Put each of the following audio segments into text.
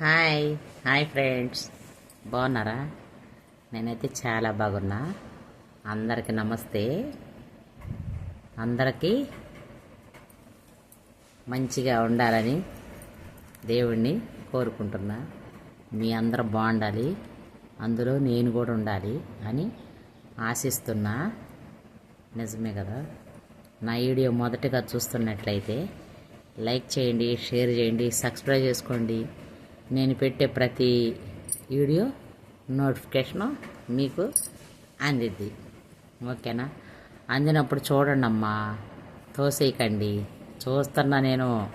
Hi hi friends. బాగున్నారా? నేనైతే చాలా బాగున్నా. అందరికీ నమస్తే. అందరికీ మంచిగా ఉండాలని దేవుణ్ణి కోరుకుంటున్నా. మీ అందరూ బాగుండాలి. అందులో నేను కూడా ఉండాలి అని ఆశిస్తున్నా. నిజమే కదా? నా వీడియో మొదటగా చూస్తున్నట్లయితే లైక్ చేయండి షేర్ చేయండి సబ్స్క్రైబ్ చేసుకోండి. నేను పెట్టే ప్రతి వీడియో నోటిఫికేషను మీకు అందిద్ది. ఓకేనా? అందినప్పుడు చూడండి అమ్మా తోసేయకండి. చూస్తున్నా నేను.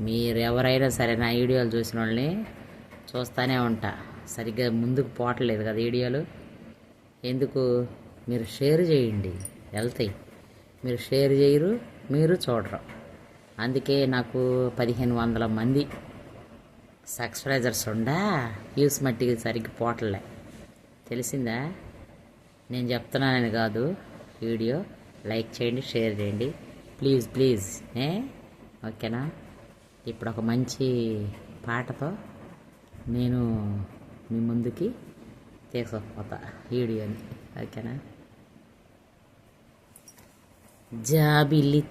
మీరు ఎవరైనా సరే నా వీడియోలు చూసిన వాళ్ళని చూస్తూనే ఉంటా. సరిగ్గా ముందుకు పోవట్లేదు కదా వీడియోలు. ఎందుకు? మీరు షేర్ చేయండి. వెళ్తాయి. మీరు షేర్ చేయరు మీరు చూడరు. అందుకే నాకు పదిహేను వందల మంది సక్స్ఫ్రైజర్స్ ఉండా? వ్యూస్ మట్టికి సరిగ్గా పోటలే. తెలిసిందా? నేను చెప్తున్నానని కాదు. వీడియో లైక్ చేయండి షేర్ చేయండి. Please please. ఏ? ఓకేనా? ఇప్పుడు ఒక మంచి పాటతో నేను మీ ముందుకి తీసుకుపోతా వీడియోని. ఓకేనా? జాబిలి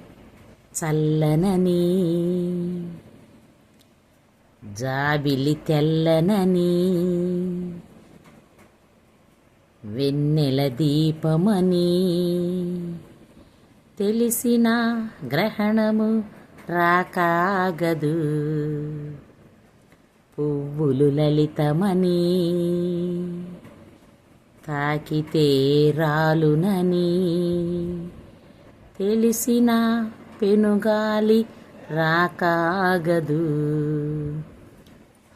చల్లనని జాబిలి తెల్లనని వెన్నెల దీపమని తెలిసిన గ్రహణము రాకాగదు. పువ్వులు లలితమని తాకితే రాలునని తెలిసిన పెనుగాలి రాకాగదు.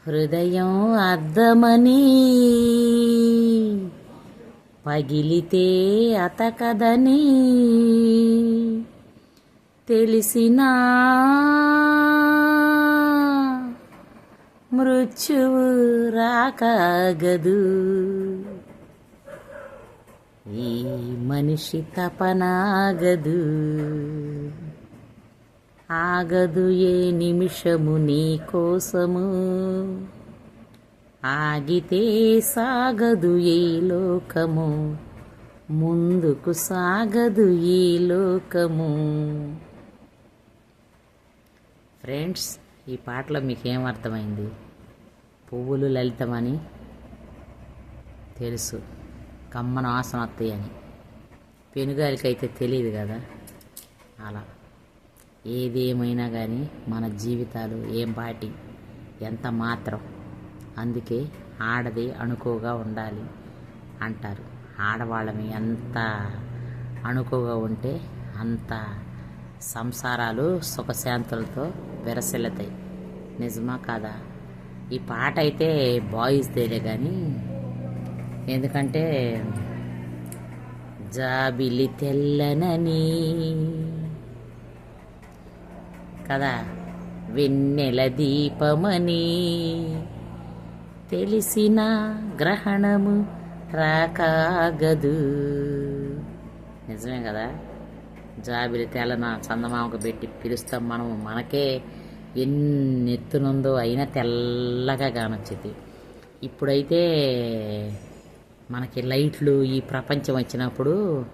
హృదయం అద్దమని పగిలితే అతకదని తెలిసినా మృత్యువు రాకాగదు ఈ మనిషి తపనాగదు ఆగదు ఏ నిమిషము నీ కోసము. ఆగితే సాగదు ఏ లోకము. ముందుకు సాగదు ఈ లోకము. ఫ్రెండ్స్ ఈ పాటలో మీకేం అర్థమైంది? పువ్వులు లలితమని తెలుసు. కమ్మన వాసన వస్తాయని పెనుగాలికైతే తెలియదు కదా? అలా. ఏదేమైనా కానీ మన జీవితాలు ఏం పాటి? ఎంత మాత్రం? అందుకే ఆడది అణుకోగా ఉండాలి అంటారు. ఆడవాళ్ళని ఎంత అణుకోగా ఉంటే అంత సంసారాలు సుఖశాంతులతో విరసిల్లుతాయి. నిజమా కాదా? ఈ పాట అయితే బాయ్స్దేలే కానీ ఎందుకంటే జాబిలి తెల్లనని కదా. వెన్నెల దీపమని తెలిసిన గ్రహణము రాకాగదు. నిజమే కదా. జాబిలి తెల్లన చందమామకు పెట్టి పిలుస్తాం మనము. మనకే ఎన్ని ఎత్తునుందో అయినా తెల్లగా కానొచ్చింది ఇప్పుడైతే మనకి లైట్లు ఈ ప్రపంచం వచ్చినప్పుడు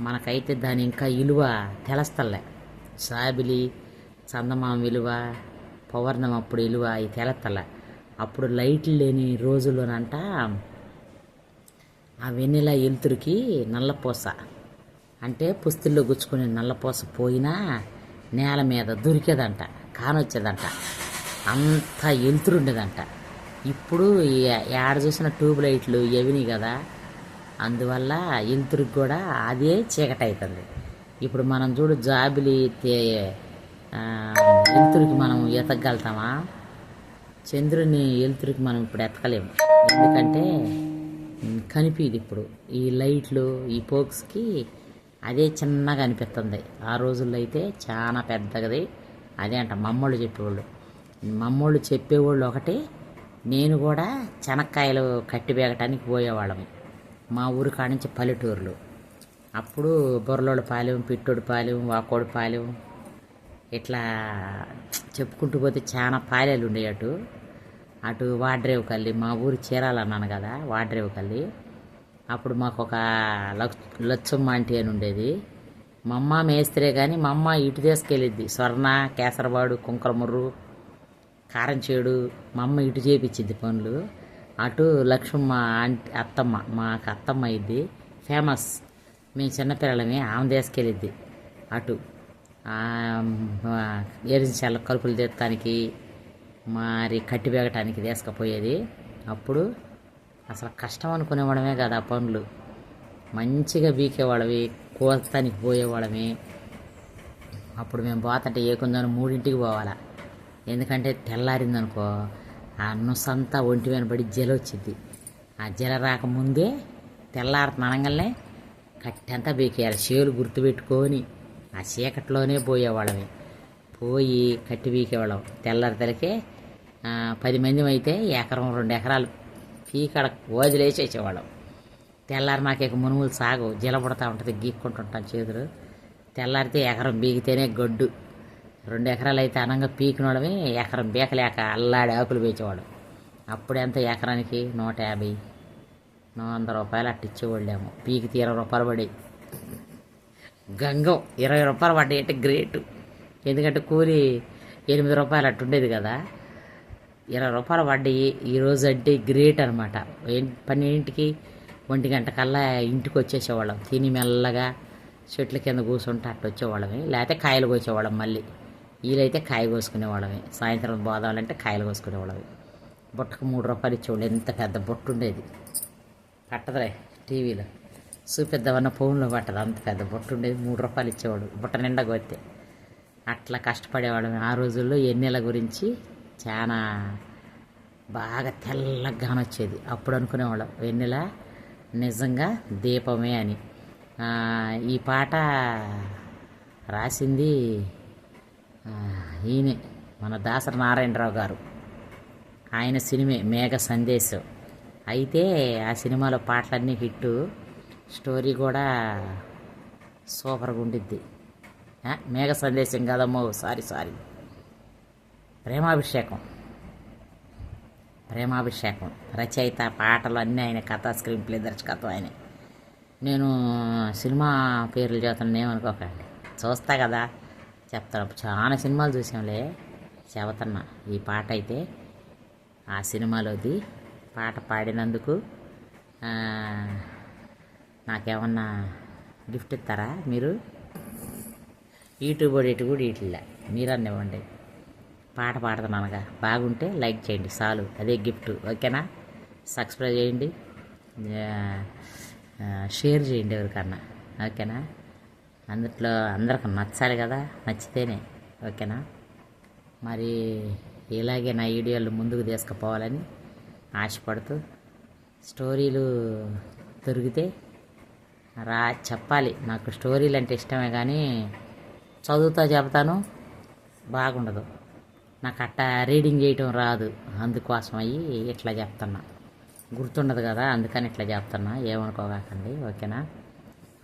మనకైతే దాని ఇంకా విలువ తెలస్తలే జాబిలి చందమామ విలువ పౌర్ణం అప్పుడు విలువ ఈ తెలతల అప్పుడు లైట్లు లేని రోజులోనంట ఆ వెన్నెల ఎలుతురికి నల్లపూస. అంటే పుస్తుల్లో గుచ్చుకునే నల్లపూస పోయినా నేల మీద దొరికేదంట కానొచ్చేదంట. అంత ఎలుతురుండేదంట ఇప్పుడు ఏడ చూసిన ట్యూబ్ లైట్లు ఎవిని కదా అందువల్ల ఎలుతురికి కూడా అదే చీకటి అవుతుంది ఇప్పుడు మనం చూడు జాబిలి ఎలుతురికి మనం ఎతకగలుగుతామా? చంద్రుని ఎలుతురికి మనం ఇప్పుడు ఎతకలేము. ఎందుకంటే కనిపించదు ఇప్పుడు. ఈ లైట్లు ఈ పోక్స్కి అదే చిన్నగా అనిపిస్తుంది. ఆ రోజుల్లో అయితే చాలా పెద్దగది అదే అంట మమ్మోళ్ళు చెప్పేవాళ్ళు. మమ్మోళ్ళు చెప్పేవాళ్ళు ఒకటి నేను కూడా చెనక్కాయలు కట్టి బేగటానికి పోయేవాళ్ళము. మా ఊరు కాడ నుంచి పల్లెటూరులు. అప్పుడు బొర్లోడి పాలెం పిట్టోడి పాలెం వాకోడి పాలెం ఇట్లా చెప్పుకుంటూ పోతే చాలా పాలెలు ఉండేవి అటు. అటు వాడ్రేవు కల్లి మా ఊరు చీరాలన్నాను కదా వాడ్రేవు కల్లి. అప్పుడు మాకు ఒక లచ్చమ్మ ఆంటీ అని ఉండేది. మా అమ్మ మేస్త్రే కానీ మా అమ్మ ఇటు తీసుకెళ్ళిద్ది. స్వర్ణ కేసరబాడు కుంకరముర్రు కారం చేడు మా అమ్మ ఇటు చేపించింది పనులు. అటు లక్ష్మమ్మ ఆంటీ అత్తమ్మ మాకు అత్తమ్మ ఇది ఫేమస్. మేము చిన్నపిల్లలమే ఆమె తీసుకెళ్ళిద్ది. అటు. ఎరించాల కలుపులు తీయటానికి మరి కట్టి బేగటానికి తీసుకుపోయేది. అప్పుడు అసలు కష్టం అనుకునేవాడమే కదా పనులు మంచిగా బీకేవాళ్ళవి కోస్తానికి పోయేవాళ్ళమే. అప్పుడు మేము పోతుంటే ఏకుందని మూడింటికి పోవాలా. ఎందుకంటే తెల్లారిందనుకో ఆ నుసంతా ఒంటి మీద పడి జల వచ్చింది ఆ జల రాకముందే తెల్లారుతనగానే కట్టంతా బీకేయాలి చేలు గుర్తుపెట్టుకొని ఆ చీకట్లోనే పోయేవాళ్ళమే. పోయి కట్టి పీకేవాళ్ళం. తెల్లారితలకే పది మంది అయితే ఎకరం రెండు ఎకరాలు పీకడ వదిలేసేసేవాళ్ళం తెల్లారి మాకేక మునుములు సాగు జిలబడతా ఉంటుంది గీక్కుంటుంటాం చేతులు. తెల్లారితే ఎకరం బీగితేనే గడ్డు. రెండు ఎకరాలు అయితే అనంగా పీకినోడమే ఎకరం బీకలేక అల్లాడి ఆకులు వేచేవాడు అప్పుడు ఎంత ఎకరానికి? నూట యాభై. వంద రూపాయలు అట్ట పీకి పీకితే రూపాయలు పడి గంగం. ఇరవై రూపాయలు పడ్డాయి అంటే గ్రేట్ ఎందుకంటే కూలి ఎనిమిది రూపాయలు అట్టుండేది కదా. ఇరవై రూపాయలు పడ్డాయి ఈరోజు అంటే గ్రేట్ అనమాట పన్నెండింటికి ఒంటి గంట కల్లా ఇంటికి వచ్చేసేవాళ్ళం. తిని మెల్లగా చెట్ల కింద కూర్చుంటే అట్ట వచ్చేవాళ్ళమే. లేకపోతే కాయలు కోసేవాళ్ళం మళ్ళీ. వీలైతే కాయ కోసుకునేవాళ్ళమే. సాయంత్రం పోదామంటే కాయలు కోసుకునేవాళ్ళమే. బుట్టకు మూడు రూపాయలు ఇచ్చేవాళ్ళు. ఎంత పెద్ద బుట్ట ఉండేది. పట్టదులే టీవీలో. చూపిద్దామన్న ఫోన్లో పట్టదు. అంత పెద్ద బుట్ట ఉండేది. మూడు రూపాయలు ఇచ్చేవాడు. బుట్ట నిండా కొత్తే అట్లా కష్టపడేవాళ్ళం ఆ రోజుల్లో ఎన్నెల గురించి చాలా బాగా తెల్లగా వచ్చేది. అప్పుడు అనుకునేవాళ్ళం. వెన్నెల నిజంగా దీపమే అని. ఈ పాట రాసింది ఈయనే. మన దాసరి నారాయణరావు గారు. ఆయన సినిమే మేఘ సందేశం. అయితే ఆ సినిమాలో పాటలన్నీ హిట్టు. స్టోరీ కూడా సూపర్గా ఉండిద్ది మేఘ సందేశం కదమ్మో సారీ సారీ. ప్రేమాభిషేకం. ప్రేమాభిషేకం. రచయిత పాటలు అన్నీ ఆయన కథ స్క్రీన్ ప్లే దర్శకత్వం ఆయన. నేను సినిమా పేర్లు చదువుతాను ఏమనుకోకండి. చూస్తా కదా చెప్తాను. చాలా సినిమాలు చూసాంలే చెబుతున్నా ఈ పాట అయితే ఆ సినిమాలోది పాట పాడినందుకు నాకేమన్నా గిఫ్ట్ ఇస్తారా మీరు? యూట్యూబ్ ఇటు కూడా వీటిల్లా మీరన్నీ ఇవ్వండి పాట పాడుతున్నానుగా బాగుంటే లైక్ చేయండి. చాలు. అదే గిఫ్ట్. ఓకేనా? సబ్స్క్రైబ్ చేయండి. షేర్ చేయండి ఎవరికన్నా. ఓకేనా? అందుట్లో అందరికి నచ్చాలి కదా? నచ్చితేనే. ఓకేనా? మరి ఇలాగే నా వీడియోలు ముందుకు తీసుకుపోవాలని ఆశపడుతూ స్టోరీలు దొరికితే రా చెప్పాలి. నాకు స్టోరీలు అంటే ఇష్టమే కానీ చదువుతా చెబుతాను బాగుండదు. నాకు అట్ట రీడింగ్ చేయటం రాదు. అందుకోసం అయ్యి ఇట్లా చెప్తున్నా. గుర్తుండదు కదా అందుకని ఇట్లా చెప్తున్నా. ఏమనుకోకండి ఓకేనా?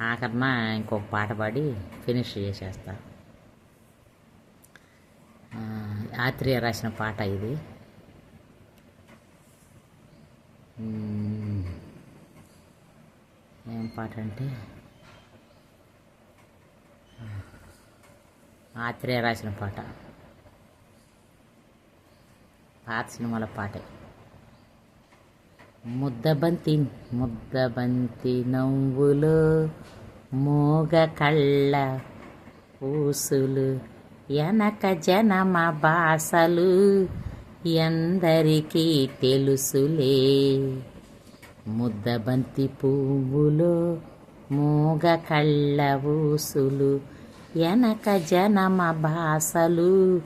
ఆఖరిన ఇంకొక పాట పాడి ఫినిష్ చేసేస్తా. ఆత్రేయ రాసిన పాట ఇది. పాట అంటే? ఆత్రేయ రాసిన పాట. పాత సినిమాల పాటే. ముద్దబంతి ముద్దబంతి నవ్వులు మోగ కళ్ళ పూసులు ఎనక జనమ భాషలు ఎందరికీ తెలుసులే. ముద్దబంతి పువ్వులు మూగ కళ్ళ ఊసులు ఎనక జనమ భాషలు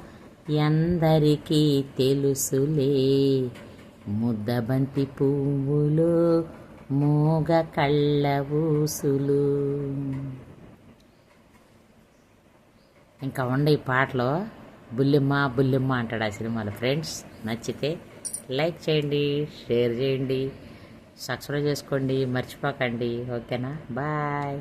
ఎందరికీ తెలుసులే. ముద్దబంతి పువ్వులు మూగ కళ్ళ ఊసులు. ఇంకా ఉండే ఈ పాటలో బుల్లిమ్మ బుల్లిమ్మ అంటాడు ఆ సినిమాలో. ఫ్రెండ్స్ నచ్చితే లైక్ చేయండి షేర్ చేయండి. సబ్స్క్రైబ్ చేసుకోండి మర్చిపోకండి. ఓకేనా? బాయ్.